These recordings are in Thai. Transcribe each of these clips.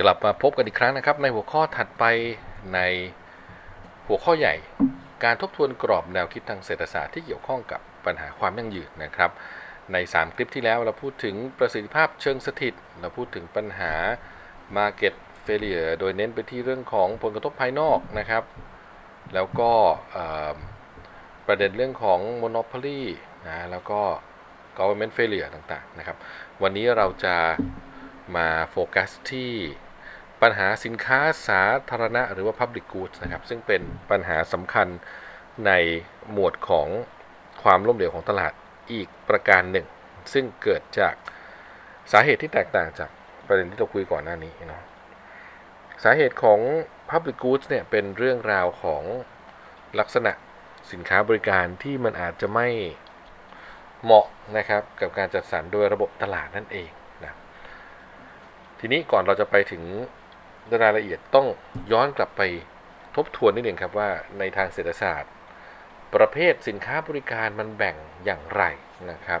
กลับมาพบกันอีกครั้งนะครับ ในหัวข้อถัดไปในหัวข้อใหญ่ การทบทวนกรอบแนวคิดทางเศรษฐศาสตร์ที่เกี่ยวข้องกับปัญหาความยั่งยืนนะครับ ใน 3 คลิปที่แล้วเราพูดถึงประสิทธิภาพเชิงสถิต เราพูดถึงปัญหา Market Failure โดยเน้นไปที่เรื่องของผลกระทบภายนอกนะครับ แล้วก็ประเด็นเรื่องของ Monopoly นะแล้วก็ Government Failure ต่างๆนะครับ วันนี้เราจะ มาโฟกัสที่ปัญหาสินค้าสาธารณะหรือว่า Public Goods นะครับ ซึ่งเป็นปัญหาสำคัญในหมวดของความล้มเหลวของตลาดอีกประการหนึ่ง ซึ่งเกิดจากสาเหตุที่แตกต่างจากประเด็นที่เราคุยก่อนหน้านี้เนาะสาเหตุของ Public Goods เนี่ยเป็นเรื่องราวของลักษณะสินค้าบริการที่มันอาจจะไม่เหมาะนะครับกับการจัดสรรโดยระบบตลาดนั่นเอง ทีนี้ก่อนเราจะไปถึงรายละเอียดต้องย้อนกลับไปทบทวนนิดหนึ่งครับว่าในทางเศรษฐศาสตร์ ประเภทสินค้าบริการมันแบ่งอย่างไรนะครับ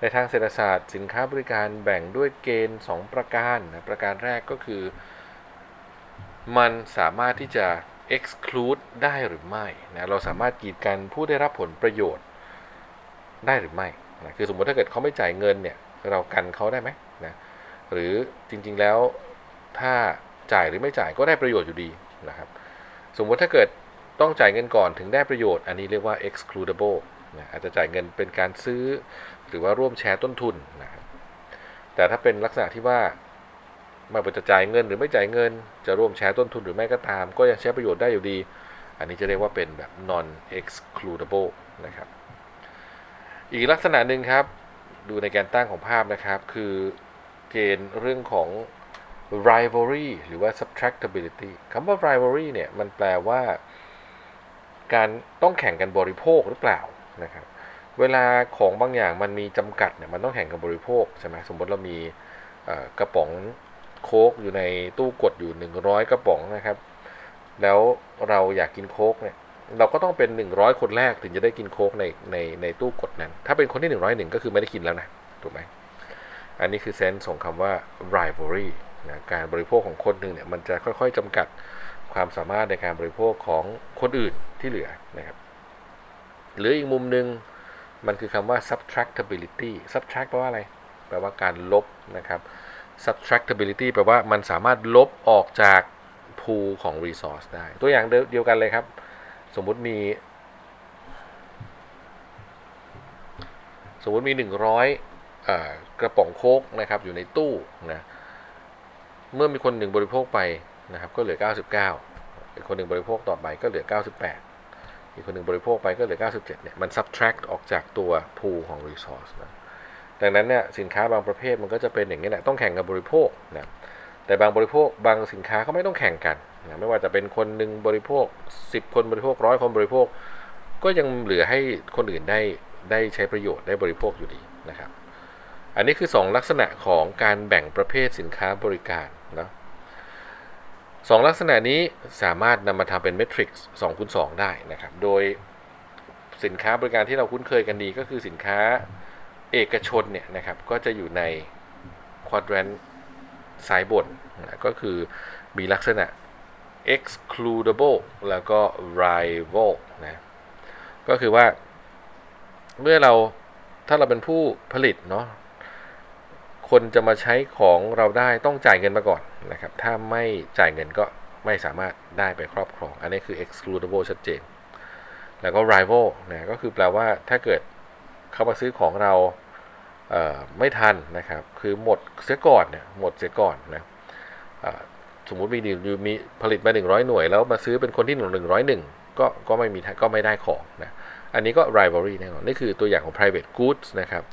ในทางเศรษฐศาสตร์สินค้าบริการแบ่งด้วยเกณฑ์ 2 ประการนะประการแรกก็คือ มันสามารถที่จะ exclude ได้หรือไม่นะเราสามารถกีดกันผู้ได้รับผลประโยชน์ได้หรือไม่นะคือสมมติถ้าเกิดเขาไม่จ่ายเงินเนี่ยเรากันเขาได้ไหมนะ หรือจริงๆแล้วถ้าจ่ายหรือไม่จ่ายก็ได้ประโยชน์อยู่ดีนะครับ สมมติถ้าเกิดต้องจ่ายเงินก่อนถึงได้ประโยชน์ อันนี้เรียกว่า excludable นะอาจจะจ่ายเงินเป็นการซื้อ หรือว่าร่วมแชร์ต้นทุนนะครับแต่ถ้าเป็นลักษณะที่ว่าไม่ว่าจะจ่ายเงินหรือไม่จ่ายเงิน จะร่วมแชร์ต้นทุนหรือไม่ก็ตาม ก็ยังใช้ประโยชน์ได้อยู่ดี อันนี้จะเรียกว่าเป็นแบบ non excludable นะครับ อีกลักษณะหนึ่งครับ ดูในแกนตั้งของภาพนะครับ คือ เกณฑ์เรื่องของ rivalry หรือว่า subtractability คำว่า rivalry เนี่ยมันแปลว่า การต้องแข่งกันบริโภคหรือเปล่านะครับ เวลาของบางอย่างมันมีจำกัดเนี่ยมันต้องแข่งกันบริโภคใช่ไหมสมมติเรามีกระป๋องโค้กอยู่ในตู้กดอยู่ 100 กระป๋องนะครับ แล้วเราอยากกินโค้กเนี่ยเราก็ต้องเป็น 100 คนแรกถึงจะได้กินโค้กในในในตู้กดนั้น ถ้าเป็นคนที่ 101 ก็คือไม่ได้กินแล้วนะถูกไหม อันนี้คือเซนส์ของคำว่า rivalry นะการบริโภคของคนหนึ่งเนี่ยมันจะค่อยๆจำกัดความสามารถในการบริโภคของคนอื่นที่เหลือนะครับหรืออีกมุมหนึ่งมันคือคำว่า subtractability subtract แปลว่าอะไร แปลว่าการลบนะครับ subtractability แปลว่ามันสามารถลบออกจาก pool ของ resource ได้ ตัวอย่างเดียวกันเลยครับ สมมุติมี สมมุติมี 100เอ่อ กระป๋องโคกนะครับอยู่ในตู้นะเมื่อมีคนหนึ่งบริโภคไปนะครับก็เหลือ 99 อีกคนหนึ่งบริโภคต่อไปก็เหลือ 98 อีกคนหนึ่งบริโภคไปก็เหลือ 97เนี่ยมัน subtract ออกจากตัว pool ของ resource นะดังนั้นเนี่ยสินค้าบางประเภทมันก็จะเป็นอย่างนี้แหละต้องแข่งกับบริโภคนะแต่บางบริโภคบางสินค้าก็ไม่ต้องแข่งกันนะไม่ว่าจะเป็นคนหนึ่งบริโภค 10 คนบริโภคร้อยคนบริโภค ก็ยังเหลือให้คนอื่นได้ได้ใช้ประโยชน์ได้บริโภคอยู่ดีนะครับ อันนี้คือ 2 ลักษณะของการแบ่งประเภทสินค้าบริการนะสองลักษณะนี้สามารถนำมาทำเป็นเมทริกซ์2คูณ2ได้นะครับ โดยสินค้าบริการที่เราคุ้นเคยกันดีก็คือสินค้าเอกชนเนี่ยนะครับก็จะอยู่ในควอดแรนซ้ายบนนะก็คือมีลักษณะ excludable แล้วก็ rival นะก็คือว่าเมื่อเราถ้าเราเป็นผู้ผลิตเนาะ คนจะมาใช้ของเราได้ต้องจ่ายเงินมาก่อนนะครับ ถ้าไม่จ่ายเงินก็ไม่สามารถได้ไปครอบครอง อันนี้คือ excludable ชัดเจน แล้วก็ rival นะก็คือแปลว่าถ้าเกิดเขามาซื้อของเราเไม่ทันนะครับ คือหมดเสียก่อนเนี่ยหมดเสียก่อนนะสมมุติมีมีผลิตมา 100 หน่วย แล้วมาซื้อเป็นคนที่101 ก็ก็ไม่มีก็ไม่ได้ของนะอันนี้ก็ rivalry แน่นอนนี่คือตัวอย่างของ private goods นะครับ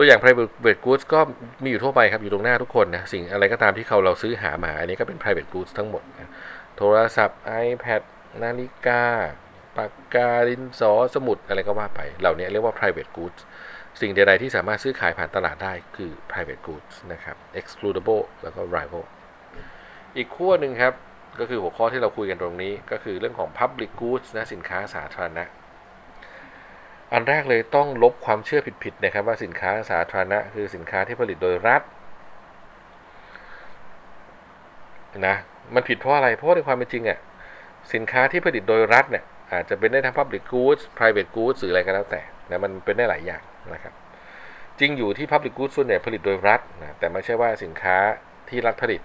ตัวอย่าง private goods ก็มีอยู่ทั่วไปครับอยู่ตรงหน้าทุกคนนะสิ่งอะไรก็ตามที่เขาเราซื้อหามา อันนี้ก็เป็น private goods ทั้งหมดนะโทรศัพท์ iPad นาฬิกาปากกาดินสอสมุดอะไรก็ว่าไป เหล่านี้เรียกว่า private goods สิ่งใดๆที่สามารถซื้อขายผ่านตลาดได้คือ private goods นะครับ excludable แล้วก็ rival อีกขั้วหนึ่งครับ ก็คือหัวข้อที่เราคุยกันตรงนี้ ก็คือเรื่องของ public goods นะสินค้าสาธารณะ อันแรกเลยต้องลบความเชื่อผิดๆนะครับว่าสินค้าสาธารณะคือสินค้าที่ผลิตโดยรัฐนะมันผิดเพราะอะไรเพราะในความเป็นจริงอะสินค้าที่ผลิตโดยรัฐเนี่ยอาจจะเป็นได้ทั้ง Public Goods Private Goods หรืออะไรก็แล้วแต่นะมันเป็นได้หลายอย่างนะครับ จริงอยู่ที่ Public Goods ส่วนใหญ่ผลิตโดยรัฐนะแต่ไม่ใช่ว่าสินค้าที่รัฐผลิต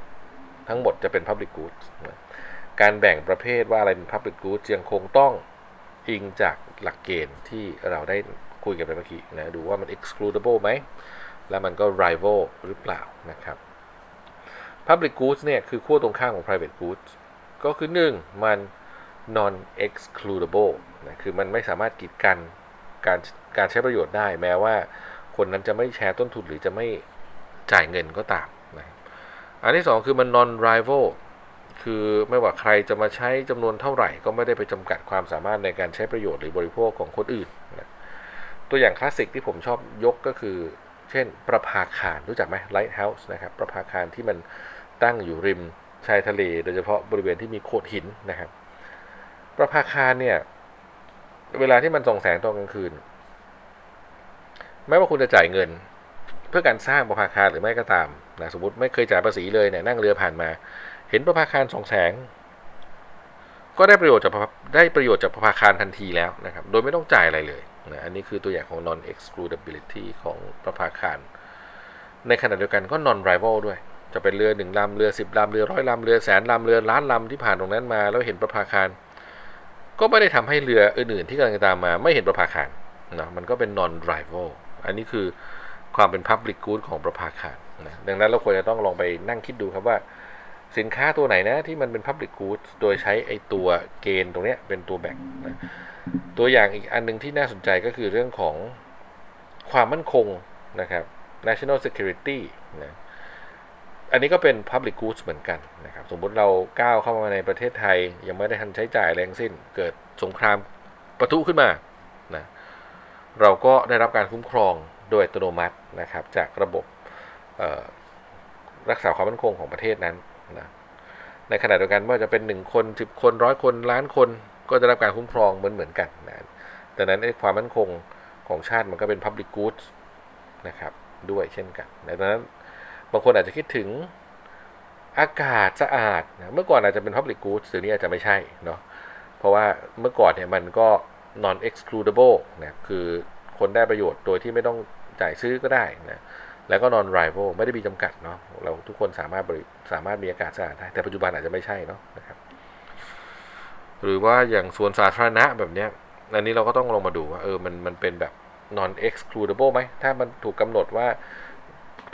ทั้งหมดจะเป็น Public Goods นะการแบ่งประเภทว่าอะไรเป็น Public Goods ยังคงต้อง อิงจากหลักเกณฑ์ที่เราได้คุยกันไปเมื่อกี้นะดูว่ามัน excludable ไหม แล้วมันก็ rival หรือเปล่านะครับ Public Goods เนี่ยคือขั้วตรงข้ามของ Private Goods ก็คือ 1. มัน non excludable นะคือมันไม่สามารถกีดกันการการใช้ประโยชน์ได้ แม้ว่าคนนั้นจะไม่แชร์ต้นทุนหรือจะไม่จ่ายเงินก็ตามนะอันที่ 2 คือมัน non rival คือไม่ว่าใครจะมาใช้จำนวนเท่าไหร่ ก็ไม่ได้ไปจำกัดความสามารถในการใช้ประโยชน์หรือบริโภคของคนอื่นนะตัวอย่างคลาสสิกที่ผมชอบยกก็คือ เช่น ประภาคารรู้จักไหม Lighthouse นะครับประภาคารที่มันตั้งอยู่ริมชายทะเล โดยเฉพาะบริเวณที่มีโขดหินนะครับ ประภาคารเนี่ยเวลาที่มันส่องแสงตอนกลางคืน ไม่ว่าคุณจะจ่ายเงิน เพื่อการสร้างประภาคารหรือไม่ก็ตามนะสมมติไม่เคยจ่ายภาษีเลยเนี่ยนั่งเรือผ่านมา เห็นประภาคารสองแสง ก็ได้ประโยชน์จากได้ประโยชน์จากประภาคารทันทีแล้วนะครับ โดยไม่ต้องจ่ายอะไรเลยนะอันนี้คือตัวอย่างของ non excludability ของประภาคาร ในขณะเดียวกันก็ non rival ด้วย จะเป็นเรือหนึ่งลำเรือสิบลำเรือร้อยลำเรือแสนลำเรือล้านลำที่ผ่านตรงนั้นมา แล้วเห็นประภาคาร ก็ไม่ได้ทำให้เรืออื่นๆที่กำลังตามมา ไม่เห็นประภาคารนะมันก็เป็น non rival อันนี้คือความเป็น public good ของประภาคารนะดังนั้นเราควรจะต้องลองไปนั่งคิดดูครับว่า สินค้าตัวไหนนะที่มันเป็น Public Goods โดยใช้ไอตัวเกณฑ์ตรงเนี้ยเป็นตัวแบ่งนะตัวอย่างอีกอันหนึงที่น่าสนใจก็คือเรื่องของความมั่นคงนะครับ national security นะอันนี้ก็เป็น Public Goods เหมือนกันนะครับสมมติเราก้าวเข้ามาในประเทศไทย ยังไม่ได้ทันใช้จ่ายแรงสิ้น เกิดสงครามประทุขึ้นมานะเราก็ได้รับการคุ้มครองโดยอัตโนมัตินะครับ จากระบบรักษาความมั่นคงของประเทศนั้น นะในขณะเดียวกันว่าจะเป็น 1 คน 10 คนร้อยคนล้านคนก็จะรับการคุ้มครองเหมือนเหมือนกันนะดังนั้นไอ้ความมั่นคงของชาติมันก็เป็น Public Goods นะครับด้วยเช่นกันดังนั้นบางคนอาจจะคิดถึงอากาศสะอาดนะเมื่อก่อนอาจจะเป็น Public Goods เดี๋ยวนี้อาจจะไม่ใช่เนาะเพราะว่าเมื่อก่อนเนี่ยมันก็ non excludable นะคือคนได้ประโยชน์โดยที่ไม่ต้องจ่ายซื้อก็ได้นะ แล้วก็ non rival ไม่ได้มีจำกัดเนาะเราทุกคนสามารถบริสามารถมีอากาศสะอาดได้แต่ปัจจุบันอาจจะไม่ใช่เนาะนะครับ หรือว่าอย่างสวนสาธารณะแบบเนี้ยอันนี้เราก็ต้องลองมาดูว่าเออมันมันเป็นแบบ non excludable ไหมถ้ามันถูกกำหนดว่า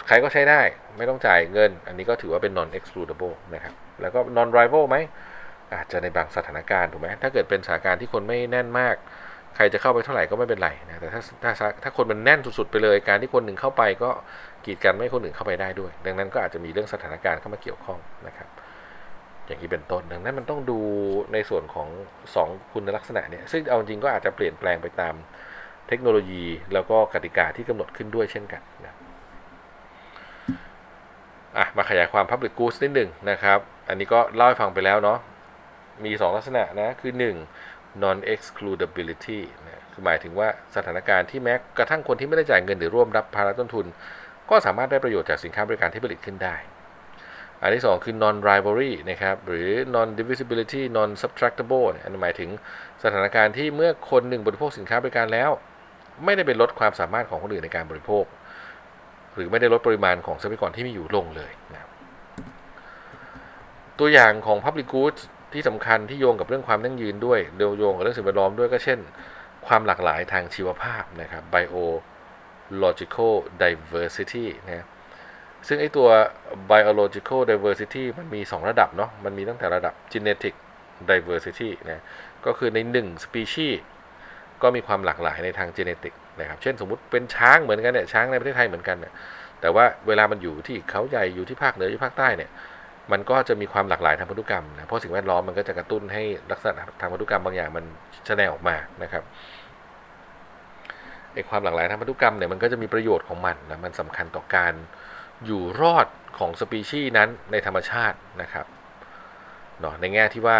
ใครก็ใช้ได้ ไม่ต้องจ่ายเงิน อันนี้ก็ถือว่าเป็น non excludable นะครับ แล้วก็ non rival ไหมอาจจะในบางสถานการณ์ถูกไหมถ้าเกิดเป็นสถานการณ์ที่คนไม่แน่นมาก ใครจะเข้าไปเท่าไหร่ก็ไม่เป็นไรนะแต่ถ้าถ้าถ้าคนมันแน่นสุดๆไปเลย การที่คนหนึ่งเข้าไปก็กีดกันไม่ให้คนอื่นเข้าไปได้ด้วย ดังนั้นก็อาจจะมีเรื่องสถานการณ์เข้ามาเกี่ยวข้องนะครับ อย่างนี้เป็นต้นดังนั้นมันต้องดูในส่วนของ 2 คุณลักษณะเนี่ยซึ่งเอาจริงก็อาจจะเปลี่ยนแปลงไปตามเทคโนโลยี แล้วก็กติกาที่กำหนดขึ้นด้วยเช่นกันนะอะมาขยายความ Public Goods นิดหนึ่งนะครับ อันนี้ก็เล่าให้ฟังไปแล้วเนาะมี 2 ลักษณะนะ คือ 1 non excludability นะคือหมายถึงว่าสถานการณ์ที่แม้กระทั่งคนที่ไม่ได้จ่ายเงินหรือร่วมรับภาระต้นทุน ก็สามารถได้ประโยชน์จากสินค้าบริการที่ผลิตขึ้นได้ อันที่ 2 คือ non rivalry นะครับ หรือ non divisibility non subtractable อันหมายถึงสถานการณ์ที่เมื่อคนหนึ่งบริโภคสินค้าบริการแล้ว ไม่ได้ไปลดความสามารถของคนอื่นในการบริโภค หรือไม่ได้ลดปริมาณของทรัพยากรที่มีอยู่ลงเลยนะตัวอย่างของ public goods ที่สำคัญที่โยงกับเรื่องความยั่งยืนด้วยเดียวโยงกับเรื่องสิ่งแวดล้อมด้วยก็เช่น ความหลากหลายทางชีวภาพนะครับ biological diversity นะซึ่งไอตัว biological diversity มันมี 2 ระดับเนาะมันมีตั้งแต่ระดับ genetic diversity นะก็คือใน 1 species ก็มีความหลากหลายในทาง genetic นะครับเช่นสมมุติเป็นช้างเหมือนกันเนี่ยช้างในประเทศไทยเหมือนกันเนี่ยแต่ว่าเวลามันอยู่ที่เขาใหญ่อยู่ที่ภาคเหนืออยู่ภาคใต้เนี่ย มันก็จะมีความหลากหลายทางพันธุกรรมนะเพราะสิ่งแวดล้อมมันก็จะกระตุ้นให้ลักษณะทางพันธุกรรมบางอย่างมันแสดงออกมานะครับไอความหลากหลายทางพันธุกรรมเนี่ยมันก็จะมีประโยชน์ของมันนะมันสำคัญต่อการอยู่รอดของสปีชีส์นั้นในธรรมชาตินะครับเนาะในแง่ที่ว่า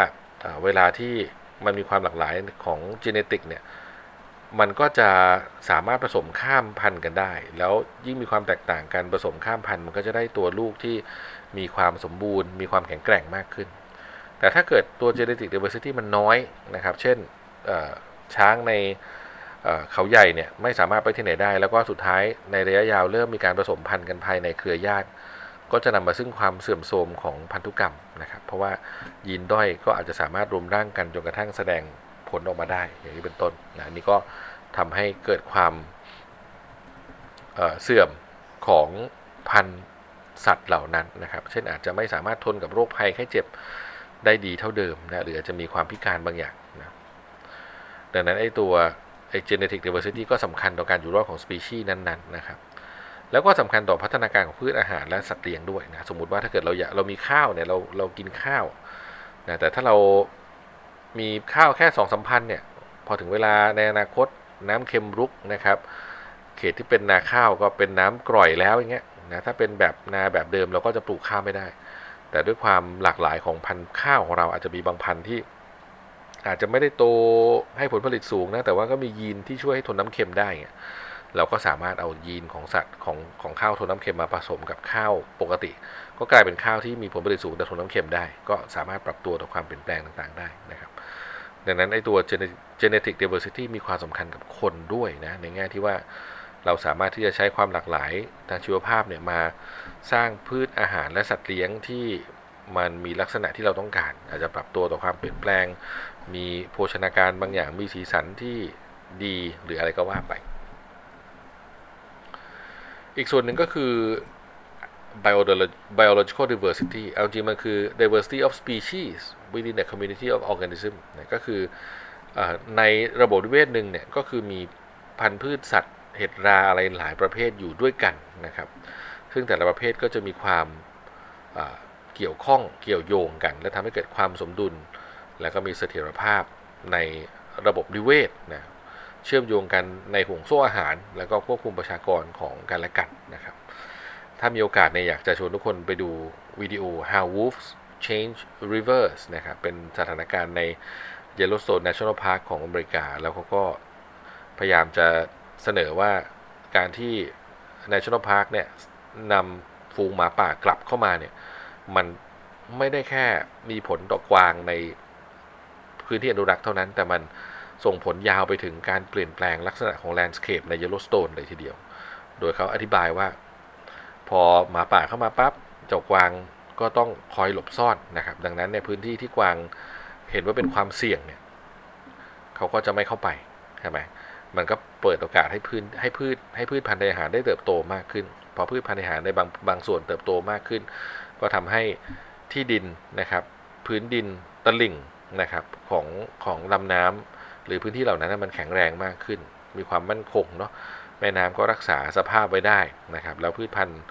เวลาที่มันมีความหลากหลายของจีเนติกเนี่ยมันก็จะสามารถผสมข้ามพันธุ์กันได้ แล้วยิ่งมีความแตกต่างกันผสมข้ามพันธุ์มันก็จะได้ตัวลูกที่ มีความสมบูรณ์ มีความแข็งแกร่งมากขึ้น แต่ถ้าเกิดตัว genetic diversity มันน้อยนะครับ เช่นช้างในเขาใหญ่เนี่ยไม่สามารถไปที่ไหนได้ แล้วก็สุดท้ายในระยะยาวเริ่มมีการผสมพันธุ์กันภายในเครือญาติ ก็จะนำมาซึ่งความเสื่อมโทรมของพันธุกรรมนะครับ เพราะว่ายีนด้อยก็อาจจะสามารถรวมร่างกันจนกระทั่งแสดงผลออกมาได้ อย่างนี้เป็นต้นนะอันนี้ก็ทำให้เกิดความเเสื่อมของพันธุ์ สัตว์เหล่านั้นนะครับ เช่นอาจจะไม่สามารถทนกับโรคภัยไข้เจ็บได้ดีเท่าเดิมนะหรืออาจจะมีความพิการบางอย่างนะดังนั้นไอ้ตัวไอ้ genetic diversity ก็สำคัญต่อการอยู่รอดของสปีชีส์นั้นๆนะครับแล้วก็สำคัญต่อพัฒนาการของพืชอาหารและสัตว์เลี้ยงด้วยนะสมมติว่าถ้าเกิดเราอยากเรามีข้าวเนี่ยเราเรากินข้าวนะแต่ถ้าเรามีข้าวแค่สองสามพันเนี่ยพอถึงเวลาในอนาคตน้ำเค็มรุกนะครับ เขตที่เป็นนาข้าวก็เป็นน้ำกร่อยแล้วอย่างเงี้ย นะถ้าเป็นแบบนาแบบเดิมเราก็จะปลูกข้าวไม่ได้ แต่ด้วยความหลากหลายของพันธุ์ข้าวของเราอาจจะมีบางพันธุ์ที่ อาจจะไม่ได้โตให้ผลผลิตสูงนะแต่ว่าก็มียีนที่ช่วยให้ทนน้ำเค็มได้เราก็สามารถเอายีนของสัตว์ของของข้าวทนน้ำเค็มมาผสมกับข้าวปกติ ก็กลายเป็นข้าวที่มีผลผลิตสูงแต่ทนน้ำเค็มได้ ก็สามารถปรับตัวต่อความเปลี่ยนแปลงต่างๆได้นะครับดังนั้นไอ้ตัว genetic diversity มีความสำคัญกับคนด้วยนะในแง่ที่ว่า เราสามารถที่จะใช้ความหลากหลายทางชีวภาพเนี่ยมาสร้างพืชอาหารและสัตว์เลี้ยงที่มันมีลักษณะที่เราต้องการ อาจจะปรับตัวต่อความเปลี่ยนแปลง มีโภชนาการบางอย่างมีสีสันที่ดีหรืออะไรก็ว่าไป อีกส่วนหนึ่งก็คือ biological diversity เอาจริงมันคือ diversity of species within the community of organism ก็คือเออในระบบนิเวศหนึ่งเนี่ยก็คือมีพันธุ์พืชสัตว์ เห็ดราอะไรหลายประเภทอยู่ด้วยกันนะครับ ซึ่งแต่ละประเภทก็จะมีความเกี่ยวข้องเกี่ยวโยงกัน และทำให้เกิดความสมดุล แล้วก็มีเสถียรภาพในระบบนิเวศนะเชื่อมโยงกันในห่วงโซ่อาหาร แล้วก็ควบคุมประชากรของกันและกันนะครับ ถ้ามีโอกาสเนี่ยอยากจะชวนทุกคนไปดูวิดีโอ How Wolves Change Rivers นะครับ เป็นสถานการณ์ใน Yellowstone National Park ของอเมริกา แล้วเขาก็พยายามจะ เสนอว่าการที่ National Park เนี่ยนำฟูงหมาป่ากลับเข้ามาเนี่ยมันไม่ได้แค่มีผลต่อกวางในพื้นที่อนุรักษ์เท่านั้น แต่มันส่งผลยาวไปถึงการเปลี่ยนแปลงลักษณะของแลนด์สเคปใน Yellowstone เลยทีเดียว โดยเขาอธิบายว่า พอหมาป่าเข้ามาปั๊บเจ้ากวางก็ต้องคอยหลบซ่อนนะครับ ดังนั้นในพื้นที่ที่กวางเห็นว่าเป็นความเสี่ยงเนี่ยเขาก็จะไม่เข้าไปใช่ไหม มันก็เปิดโอกาสให้พืชให้พืชให้พืชพันธุ์อาหารได้เติบโตมากขึ้น พอพืชพันธุ์อาหารในบางบางส่วนเติบโตมากขึ้น ก็ทำให้ที่ดินนะครับ พื้นดินตลิ่งนะครับของของลำน้ำหรือพื้นที่เหล่านั้นมันแข็งแรงมากขึ้น มีความมั่นคงเนาะแม่น้ำก็รักษาสภาพไว้ได้นะครับ แล้วพืชพันธุ์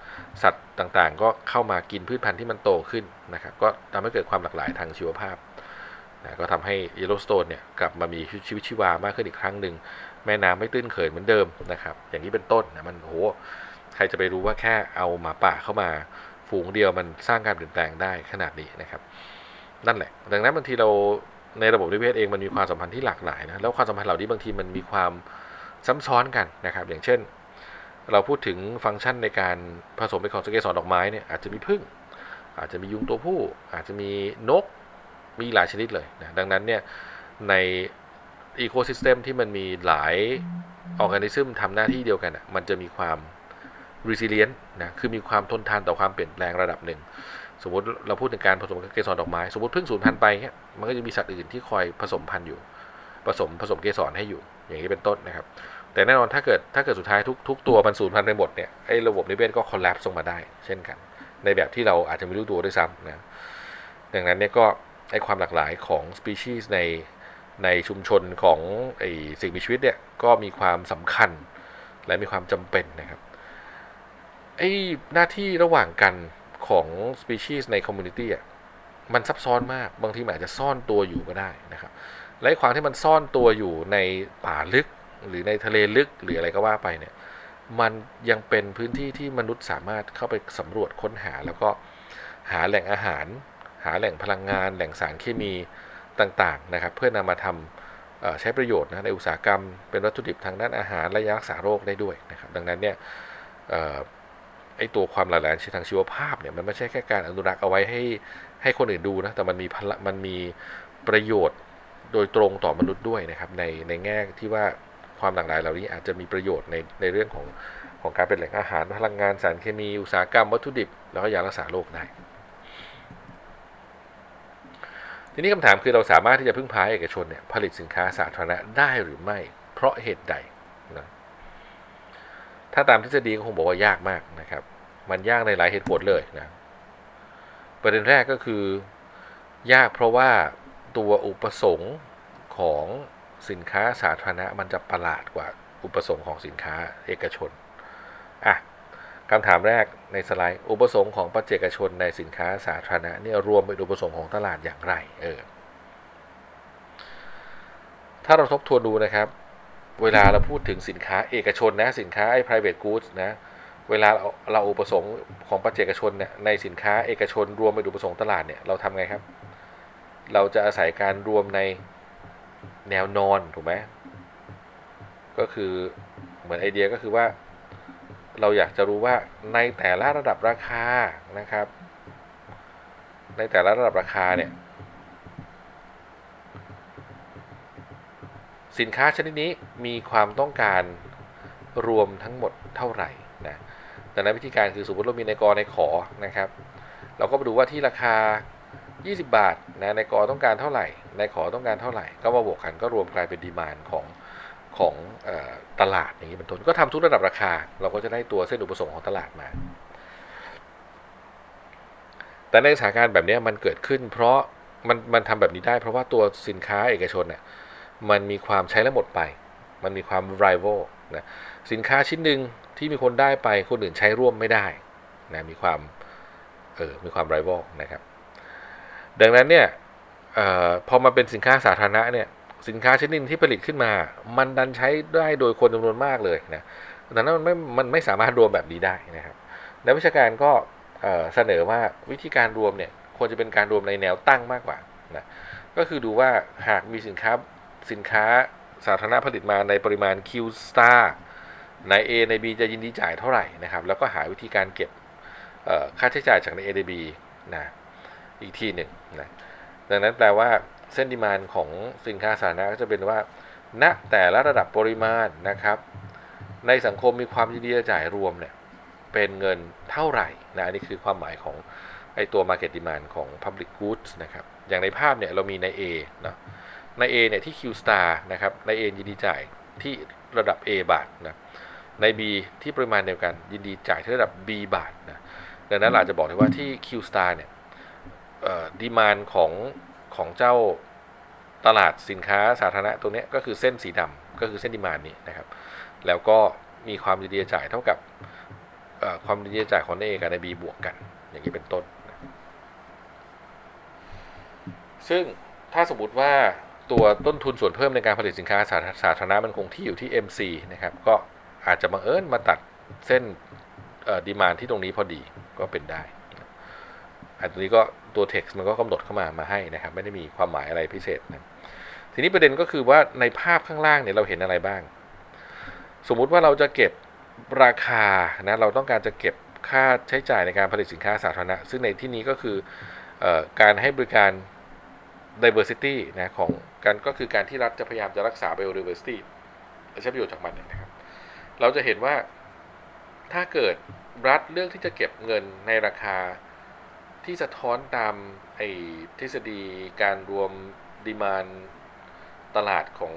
สัตว์ต่างๆ ก็เข้ามากินพืชพันธุ์ที่มันโตขึ้นนะครับ ก็ทำให้เกิดความหลากหลายทางชีวภาพนะก็ทำให้เยลโลสโตนเนี่ยกลับมามีชีวิตชีวามากขึ้นอีกครั้งหนึ่ง แม่น้ำไม่ตื้นเขินเหมือนเดิมนะครับ อย่างนี้เป็นต้นนะมันโหใครจะไปรู้ว่าแค่เอาหมาป่าเข้ามาฝูงเดียวมันสร้างการเปลี่ยนแปลงได้ขนาดนี้นะครับ นั่นแหละ ดังนั้นบางทีเราในระบบนิเวศเองมันมีความสัมพันธ์ที่หลากหลายนะแล้วความสัมพันธ์เหล่านี้บางทีมันมีความซ้ำซ้อนกันนะครับ อย่างเช่น เราพูดถึงฟังก์ชันในการผสมเป็นของสเกสรดอกไม้เนี่ยอาจจะมีผึ้งอาจจะมียุงตัวผู้ อาจจะมีนกมีหลายชนิดเลยนะดังนั้นเนี่ยใน อีโคซิสเต็มที่มันมีหลายออร์แกนิซึมทำหน้าที่เดียวกันอะมันจะมีความ resilient นะคือมีความทนทานต่อความเปลี่ยนแปลงระดับหนึ่ง สมมติเราพูดถึงการผสมเกสรดอกไม้สมมติพึ่งสูญพันธุ์ไปเงี้ยมันก็จะมีสัตว์อื่นที่คอยผสมพันธุ์อยู่ ผสมผสมเกสรให้อยู่อย่างนี้เป็นต้นนะครับ แต่แน่นอนถ้าเกิดถ้าเกิดสุดท้ายทุกทุกตัวมันสูญพันธุ์ไปหมดเนี่ยไอ้ระบบนิเวศก็คอล lapse ลงมาได้ เช่นกัน ในแบบที่เราอาจจะไม่รู้ตัวด้วยซ้ำนะดังนั้นเนี่ยก็ไอ้ความหลากหลายของสปีชีส์ใน ในชุมชนของไอสิ่งมีชีวิตเนี่ยก็มีความสำคัญและมีความจำเป็นนะครับไอหน้าที่ระหว่างกันของ species ใน community อะมันซับซ้อนมากบางทีมันอาจจะซ่อนตัวอยู่ก็ได้นะครับ และความที่มันซ่อนตัวอยู่ในป่าลึกหรือในทะเลลึกหรืออะไรก็ว่าไปเนี่ยมันยังเป็นพื้นที่ที่มนุษย์สามารถเข้าไปสำรวจค้นหา แล้วก็หาแหล่งอาหาร หาแหล่งพลังงาน แหล่งสารเคมี ต่างๆนะครับ เพื่อนำมาทำใช้ประโยชน์นะในอุตสาหกรรมเป็นวัตถุดิบทางด้านอาหารและยารักษาโรคได้ด้วยนะครับดังนั้นเนี่ยออไอตัวความหลากหลายทางชีวภาพเนี่ยมันไม่ใช่แค่การอนุรักษ์เอาไว้ให้ให้คนอื่นดูนะแต่มันมีพละมันมีประโยชน์โดยตรงต่อมนุษย์ด้วยนะครับในในแง่ที่ว่าความหลากหลายเหล่านี้อาจจะมีประโยชน์ในในเรื่องของของการเป็นแหล่งอาหารพลังงานสารเคมีอุตสาหกรรมวัตถุดิบ แล้วก็ยารักษาโรคได้ ทีนี้คำถามคือเราสามารถที่จะพึ่งพาเอกชนเนี่ยผลิตสินค้าสาธารณะได้หรือไม่ เพราะเหตุใดนะถ้าตามทฤษฎีก็คงบอกว่ายากมากนะครับ มันยากในหลายเหตุผลเลยนะประเด็นแรกก็คือยากเพราะว่าตัวอุปสงค์ของสินค้าสาธารณะมันจะประหลาดกว่าอุปสงค์ของสินค้าเอกชนอะ คำถามแรกในสไลด์ อุปสงค์ของปัจเจกชนในสินค้าสาธารณะเนี่ยรวมเป็นอุปสงค์ของตลาดอย่างไรเออถ้าเราทบทวนดูนะครับ เวลาเราพูดถึงสินค้าเอกชนนะสินค้าไอ้ private goods นะเวลาเราเราอุปสงค์ของปัจเจกชนเนี่ยในสินค้าเอกชนรวมเป็นอุปสงค์ตลาดเนี่ยเราทำไงครับ เราจะอาศัยการรวมในแนวนอนถูกไหมก็คือเหมือนไอเดียก็คือว่า เราอยากจะรู้ว่าในแต่ละระดับราคานะครับ ในแต่ละระดับราคาเนี่ยสินค้าชนิดนี้มีความต้องการรวมทั้งหมดเท่าไหร่นะดังนั้นวิธีการคือสมมติเรามีในกอในขอนะครับ เราก็มาดูว่าที่ราคา 20 บาทนะในกอต้องการเท่าไหร่ ในขอต้องการเท่าไหร่ ก็มาบวกกันก็รวมกลายเป็นดีมานของ ของอตลาดอย่างนี้เป็นต้นก็ทำทุกระดับราคา เราก็จะได้ตัวเส้นอุปสงค์ของตลาดมา แต่ในสถานการณ์แบบนี้มันเกิดขึ้น เพราะมันมันทำแบบนี้ได้ เพราะว่าตัวสินค้าเอกชนเนี่ยมันมีความใช้แล้วหมดไป มันมีความ rival นะสินค้าชิ้นหนึ่งที่มีคนได้ไปคนอื่นใช้ร่วมไม่ได้นะมีความเออมีความ rival นะครับ ดังนั้นเนี่ยออพอมาเป็นสินค้าสาธารณะเนี่ย สินค้าชนิดที่ผลิตขึ้นมา มันดันใช้ได้โดยคนจำนวนมากเลยนะดังนั้นมันไม่ มันไม่สามารถรวมแบบนี้ได้นะครับ นักวิชาการก็เเสนอว่าวิธีการรวมเนี่ยควรจะเป็นการรวมในแนวตั้งมากกว่านะ ก็คือดูว่าหากมีสินค้าสินค้าสาธารณะผลิตมาในปริมาณ Q star ใน A ใน B จะยินดีจ่ายเท่าไหร่นะครับ แล้วก็หาวิธีการเก็บค่าใช้จ่ายจากใน A ใน B นะอีกทีหนึ่งนะดังนั้นแปลว่า เส้นดีมานของสินค้าสาธารณะก็จะเป็นว่า ณแต่ละระดับปริมาณนะครับ ในสังคมมีความยินดีจะจ่ายรวมเนี่ยเป็นเงินเท่าไหร่นะอันนี้คือความหมายของไอตัว Market Demand ของ Public Goods นะครับ อย่างในภาพเนี่ยเรามีใน A นะใน A เนี่ยที่ Q star นะครับ ใน A ยินดีจ่ายที่ระดับ A บาทนะ ใน B ที่ปริมาณเดียวกัน ยินดีจ่ายที่ระดับ B บาทนะ ดังนั้นเราอาจจะบอกได้ว่าที่ Q star เนี่ยดีมานของ ของเจ้าตลาดสินค้าสาธารณะตัวนี้ก็คือเส้นสีดำก็คือเส้นดีมานนี้นะครับ แล้วก็มีความยินดีจะจ่ายเท่ากับความยินดีจะจ่ายของใน A กับใน B บวกกัน อย่างนี้เป็นต้น ซึ่งถ้าสมมติว่าตัวต้นทุนส่วนเพิ่มในการผลิตสินค้าสาสาธารณะมันคงที่อยู่ที่ MC นะครับ ก็อาจจะบังเอิญมาตัดเส้นดีมานที่ตรงนี้พอดีก็เป็นได้ อันนี้ก็ตัว text มันก็กำหนดเข้ามามาให้นะครับ ไม่ได้มีความหมายอะไรพิเศษนะทีนี้ประเด็นก็คือว่าในภาพข้างล่างเนี่ยเราเห็นอะไรบ้าง สมมุติว่าเราจะเก็บราคานะเราต้องการจะเก็บค่าใช้จ่ายในการผลิตสินค้าสาธารณะ ซึ่งในที่นี้ก็คือออการให้บริการ diversity นะของการก็คือการที่รัฐจะพยายามจะรักษา biodiversity ใช้ประโยชน์จากมันนะครับ เราจะเห็นว่าถ้าเกิดรัฐเลือกที่จะเก็บเงินในราคา ที่สะท้อนตามไอ้ทฤษฎีการรวมดีมานตลาดของ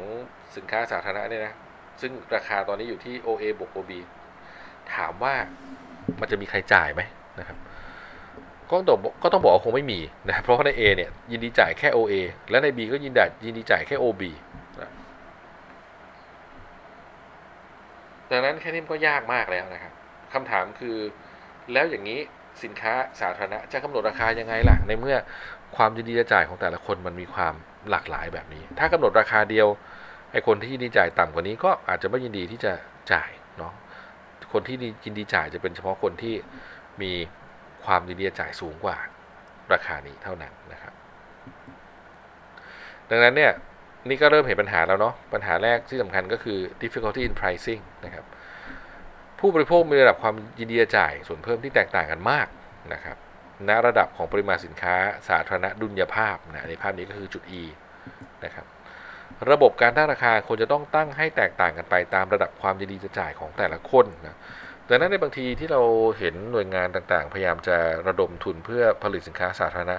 สินค้าสาธารณะเนี่ยนะ ซึ่งราคาตอนนี้อยู่ที่ OA บวก OB ถามว่ามันจะมีใครจ่ายไหมนะครับ ก็ต้องก็ต้องบอกว่าคงไม่มีนะเพราะใน A เนี่ยยินดีจ่ายแค่ OA และใน B ก็ยินดียินดีจ่ายแค่ OB นะดังนั้นแค่นี้ก็ยากมากแล้วนะครับคำถามคือแล้วอย่างนี้ สินค้าสาธารณะจะกำหนดราคายังไงล่ะ ในเมื่อความยินดีจะจ่ายของแต่ละคนมันมีความหลากหลายแบบนี้ ถ้ากำหนดราคาเดียวไอ้คนที่ยินดีจ่ายต่ำกว่านี้ก็อาจจะไม่ยินดีที่จะจ่ายเนาะคนที่ยินดีจ่ายจะเป็นเฉพาะคนที่มีความยินดีจะจ่ายสูงกว่าราคานี้เท่านั้นนะครับ ดังนั้นเนี่ยนี่ก็เริ่มเห็นปัญหาแล้วเนาะปัญหาแรกที่สำคัญก็คือ difficulty in pricing นะครับ ผู้บริโภคมีระดับความยินดีจะจ่ายส่วนเพิ่มที่แตกต่างกันมากนะครับณระดับของปริมาณสินค้าสาธารณะดุลยภาพนะในภาพนี้ก็คือจุด E นะครับระบบการตั้งราคาควรจะต้องตั้งให้แตกต่างกันไปตามระดับความยินดีจะจ่ายของแต่ละคนนะดังนั้นในบางทีที่เราเห็นหน่วยงานต่างๆ พยายามจะระดมทุนเพื่อผลิตสินค้าสาธารณะ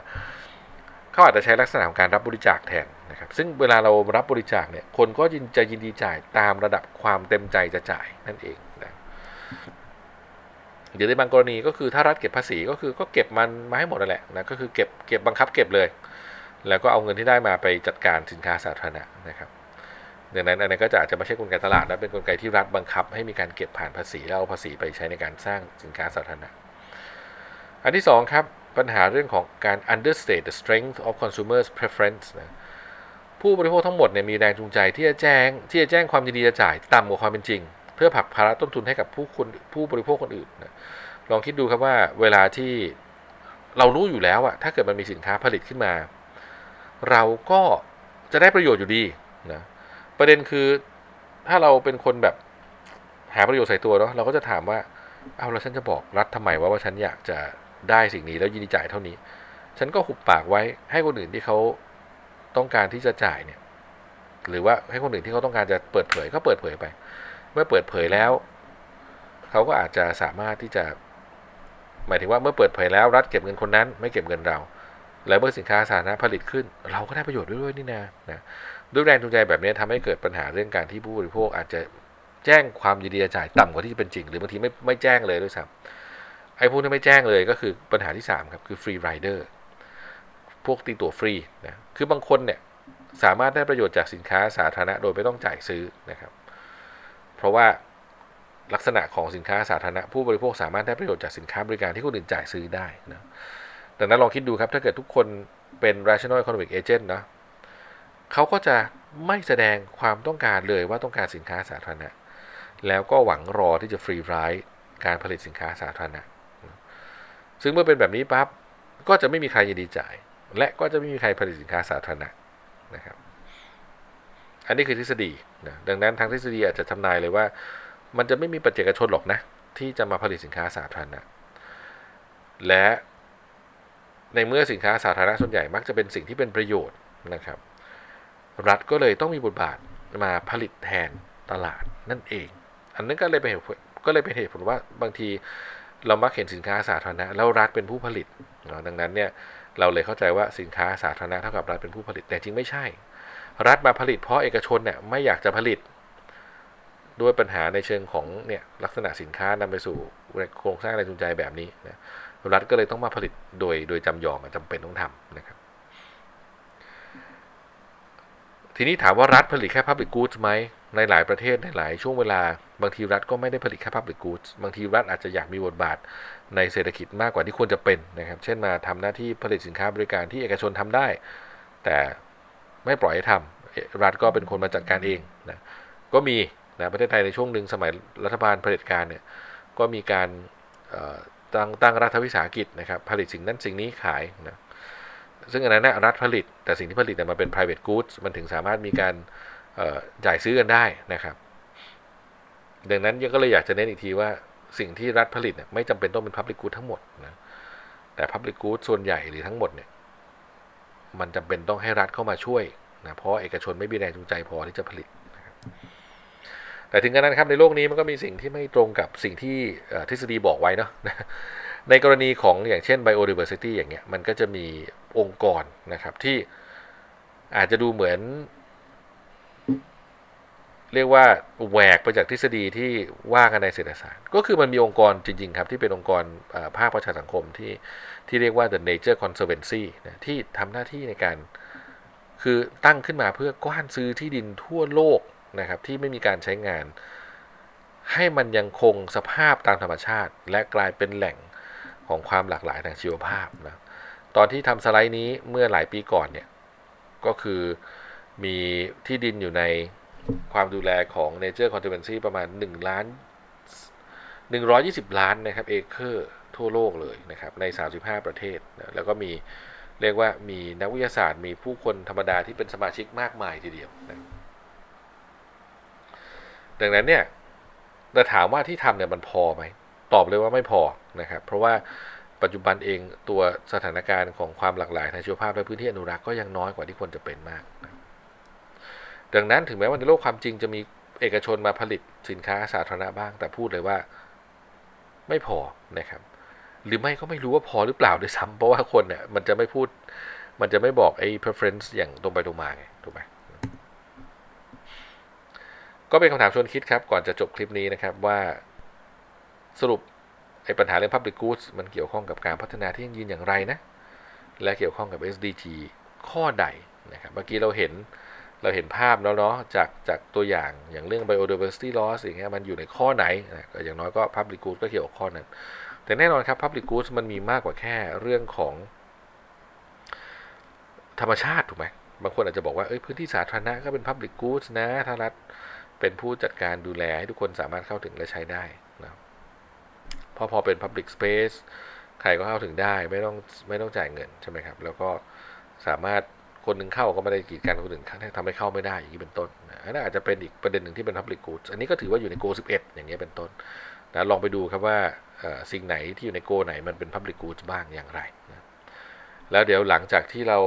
เขาอาจจะใช้ลักษณะของการรับบริจาคแทนนะครับ ซึ่งเวลาเรารับบริจาคเนี่ยคนก็ยินจะยินดีจ่ายตามระดับความเต็มใจจะจ่ายนั่นเอง นะเดี๋ยวในบางกรณีก็คือถ้ารัฐเก็บภาษีก็คือก็เก็บมันมาให้หมดนั่นแหละนะก็คือเก็บเก็บบังคับเก็บเลย แล้วก็เอาเงินที่ได้มาไปจัดการสินค้าสาธารณะนะครับดังนั้นอันนี้ก็จะอาจจะไม่ใช่กลไกตลาดนะเป็นกลไกที่รัฐบังคับ ให้มีการเก็บผ่านภาษีแล้วเอาภาษีไปใช้ในการสร้างสินค้าสาธารณะ อันที่สองครับปัญหาเรื่องของการ understate the strength of consumers preference นะผู้บริโภคทั้งหมดเนี่ยมีแรงจูงใจที่จะแจ้งที่จะแจ้งความยินดีจะจ่ายต่ำกว่าความเป็นจริง เพื่อผลักภาระต้นทุนให้กับผู้คนผู้บริโภคคนอื่นนะลองคิดดูครับว่าเวลาที่เรารู้อยู่แล้วอะถ้าเกิดมันมีสินค้าผลิตขึ้นมา เราก็จะได้ประโยชน์อยู่ดีนะประเด็นคือถ้าเราเป็นคนแบบหาประโยชน์ใส่ตัวเนาะเราก็จะถามว่าเอาแล้วฉันจะบอกรัฐทำไมว่าว่าฉันอยากจะได้สิ่งนี้แล้วยินดีจ่ายเท่านี้ ฉันก็หุบปากไว้ให้คนอื่นที่เขาต้องการที่จะจ่ายเนี่ย หรือว่าให้คนอื่นที่เขาต้องการจะเปิดเผยก็เปิดเผยไป เมื่อเปิดเผยแล้ว เขาก็อาจจะสามารถที่จะ หมายถึงว่าเมื่อเปิดเผยแล้วรัฐเก็บเงินคนนั้น ไม่เก็บเงินเรา แล้วเมื่อสินค้าสาธารณะผลิตขึ้น เราก็ได้ประโยชน์ด้วยนี่นะนะด้วยแรงจูงใจแบบนี้ทำให้เกิดปัญหาเรื่องการที่ผู้บริโภคอาจจะแจ้งความยินดีจะจ่ายต่ำกว่าที่เป็นจริง หรือบางทีไม่ไม่แจ้งเลยด้วยซ้ำไอ้พวกที่ไม่แจ้งเลยก็คือปัญหาที่ 3 ครับ คือฟรีไรเดอร์พวกตีตั๋วฟรีนะคือบางคนเนี่ยสามารถได้ประโยชน์จากสินค้าสาธารณะโดยไม่ต้องจ่ายซื้อนะครับ เพราะว่าลักษณะของสินค้าสาธารณะผู้บริโภคสามารถได้ประโยชน์จากสินค้าบริการที่คนอื่นจ่ายซื้อได้นะดังนั้นลองคิดดูครับ ถ้าเกิดทุกคนเป็น rational economic agent นะเขาก็จะไม่แสดงความต้องการเลยว่าต้องการสินค้าสาธารณะ แล้วก็หวังรอที่จะฟรีไรด์การผลิตสินค้าสาธารณะ ซึ่งเมื่อเป็นแบบนี้ปั๊บก็จะไม่มีใครยินดีจ่าย และก็จะไม่มีใครผลิตสินค้าสาธารณะนะครับ อันนี้คือทฤษฎี นะดังนั้นทางทฤษฎีอาจจะทำนายเลยว่า มันจะไม่มีปัจเจกชนหรอกนะ ที่จะมาผลิตสินค้าสาธารณะ และในเมื่อสินค้าสาธารณะส่วนใหญ่มักจะเป็นสิ่งที่เป็นประโยชน์นะครับ รัฐก็เลยต้องมีบทบาทมาผลิตแทนตลาดนั่นเอง อันนั้นก็เลยเป็นเหตุผลก็เลยเป็นเหตุผลว่าบางทีเรามักเห็นสินค้าสาธารณะแล้วรัฐเป็นผู้ผลิตดังนั้นเนี่ยเราเลยเข้าใจว่าสินค้าสาธารณะเท่ากับรัฐเป็นผู้ผลิตแต่จริงไม่ใช่ รัฐมาผลิตเพราะเอกชนเนี่ยไม่อยากจะผลิต ด้วยปัญหาในเชิงของเนี่ยลักษณะสินค้านำไปสู่โครงสร้างแรงจูงใจแบบนี้นะรัฐก็เลยต้องมาผลิตโดยโดยจำยอมจำเป็นต้องทำนะครับ ทีนี้ถามว่ารัฐผลิตแค่ Public Goods ไหมในหลายประเทศในหลายช่วงเวลา บางทีรัฐก็ไม่ได้ผลิตแค่ Public Goods บางทีรัฐอาจจะอยากมีบทบาทในเศรษฐกิจมากกว่าที่ควรจะเป็นนะครับ เช่นมาทำหน้าที่ผลิตสินค้าบริการที่เอกชนทำได้ แต่ ไม่ปล่อยให้ทำรัฐก็เป็นคนมาจัดการเองนะก็มีนะประเทศไทยในช่วงหนึ่งสมัยรัฐบาลเผด็จการเนี่ยก็มีการตั้งตั้งรัฐวิสาหกิจนะครับผลิตสิ่งนั้นสิ่งนี้ขายนะซึ่งอันนั้นนะรัฐผลิต แต่สิ่งที่ผลิตเนี่ยมันเป็น private goods มันถึงสามารถมีการจ่ายซื้อกันได้นะครับดังนั้นก็เลยอยากจะเน้นอีกทีว่าสิ่งที่รัฐผลิตเนี่ยไม่จำเป็นต้องเป็น Public Good ทั้งหมดนะแต่ Public Good ส่วนใหญ่หรือทั้งหมดเนี่ย มันจำเป็นต้องให้รัฐเข้ามาช่วยนะเพราะเอกชนไม่มีแรงจูงใจพอที่จะผลิตแต่ถึงกระนั้นครับในโลกนี้มันก็มีสิ่งที่ไม่ตรงกับสิ่งที่ทฤษฎีบอกไว้เนาะในกรณีของอย่างเช่น biodiversity อย่างเงี้ยมันก็จะมีองค์กรนะครับที่อาจจะดูเหมือน เรียกว่าแหวกไปจากทฤษฎีที่ว่ากันในเศรษฐศาสตร์ ก็คือมันมีองค์กรจริง ๆ ครับ ที่เป็นองค์กรภาคประชาสังคมที่ที่เรียกว่า the nature conservancy นะที่ทำหน้าที่ในการคือตั้งขึ้นมาเพื่อกว้านซื้อที่ดินทั่วโลกนะครับที่ไม่มีการใช้งาน ให้มันยังคงสภาพตามธรรมชาติ และกลายเป็นแหล่งของความหลากหลายทางชีวภาพนะตอนที่ทำสไลด์นี้เมื่อหลายปีก่อนเนี่ยก็คือมีที่ดินอยู่ใน ความดูแลของ Nature Conservancy ประมาณ 1 ล้าน 120 ล้านนะครับเอเคอร์ทั่วโลกเลยนะครับใน 35 ประเทศนะแล้วก็มีเรียกว่ามีนักวิทยาศาสตร์มีผู้คนธรรมดาที่เป็นสมาชิกมากมายทีเดียวนะดังนั้นเนี่ยเราถามว่าที่ทำเนี่ยมันพอไหมตอบเลยว่าไม่พอนะครับ เพราะว่าปัจจุบันเองตัวสถานการณ์ของความหลากหลายทางชีวภาพและพื้นที่อนุรักษ์ก็ยังน้อยกว่าที่ควรจะเป็นมากนะ ดังนั้นถึงแม้ว่าในโลกความจริงจะมีเอกชนมาผลิตสินค้าสาธารณะบ้าง แต่พูดเลยว่าไม่พอนะครับ หรือไม่ก็ไม่รู้ว่าพอหรือเปล่าด้วยซ้ำเพราะว่าคนเนี่ยมันจะไม่พูด มันจะไม่บอกไอ้ preference อย่างตรงไปตรงมาไงถูกไหมก็เป็นคำถามชวนคิดครับ ก่อนจะจบคลิปนี้นะครับว่าสรุปไอ้ปัญหาเรื่อง public goods มันเกี่ยวข้องกับการพัฒนาที่ยั่งยืนอย่างไรนะ และเกี่ยวข้องกับ SDG ข้อใดนะครับ เมื่อกี้เราเห็น เราเห็นภาพแล้วเนาะจากจากตัวอย่างอย่างเรื่อง biodiversity loss อย่างเงี้ยมันอยู่ในข้อไหนนะก็อย่างน้อยก็ public good ก็เกี่ยวกับข้อนั้น แต่แน่นอนครับ public good มันมีมากกว่าแค่เรื่องของ ธรรมชาติถูกไหมบางคนอาจจะบอกว่าเอ้ยพื้นที่สาธารณะก็เป็น public good นะถ้ารัฐเป็นผู้จัดการดูแลให้ทุกคนสามารถเข้าถึงและใช้ได้นะพราะพอเป็น Public Space ใครก็เข้าถึงได้ไม่ต้องไม่ต้องจ่ายเงินใช่ไหมครับ แล้วก็สามารถ คนหนึ่งเข้าก็ไม่ได้กีดกันคนอื่นทำให้เข้าไม่ได้อย่างนี้เป็นต้นอันนั้นอาจจะเป็นอีกประเด็นหนึ่งที่เป็น Public Goods อันนี้ก็ถือว่าอยู่ใน Go 11 อย่างเงี้ยเป็นต้นนะลองไปดูครับว่าสิ่งไหนที่อยู่ในโกไหนมันเป็น Public Goods บ้างอย่างไรนะแล้วเดี๋ยวหลังจากที่เรา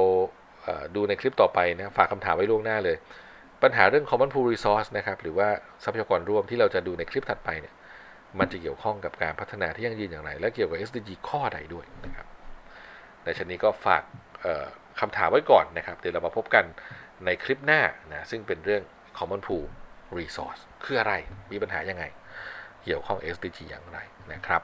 ดูในคลิปต่อไปนะฝากคำถามไว้ล่วงหน้าเลย ปัญหาเรื่อง Common Pool Resource นะครับหรือว่าทรัพยากรร่วมที่เราจะดูในคลิปถัดไปเนี่ยมันจะเกี่ยวข้องกับการพัฒนาที่ยั่งยืนอย่างไร และเกี่ยวกับ SDG ข้อใดด้วยนะครับในชั้นนี้ก็ฝาก คำถามไว้ก่อนนะครับ เดี๋ยวเรามาพบกันในคลิปหน้านะซึ่งเป็นเรื่อง Common Pool Resource คืออะไร มีปัญหายังไง เกี่ยวข้อง SDG อย่างไรนะครับ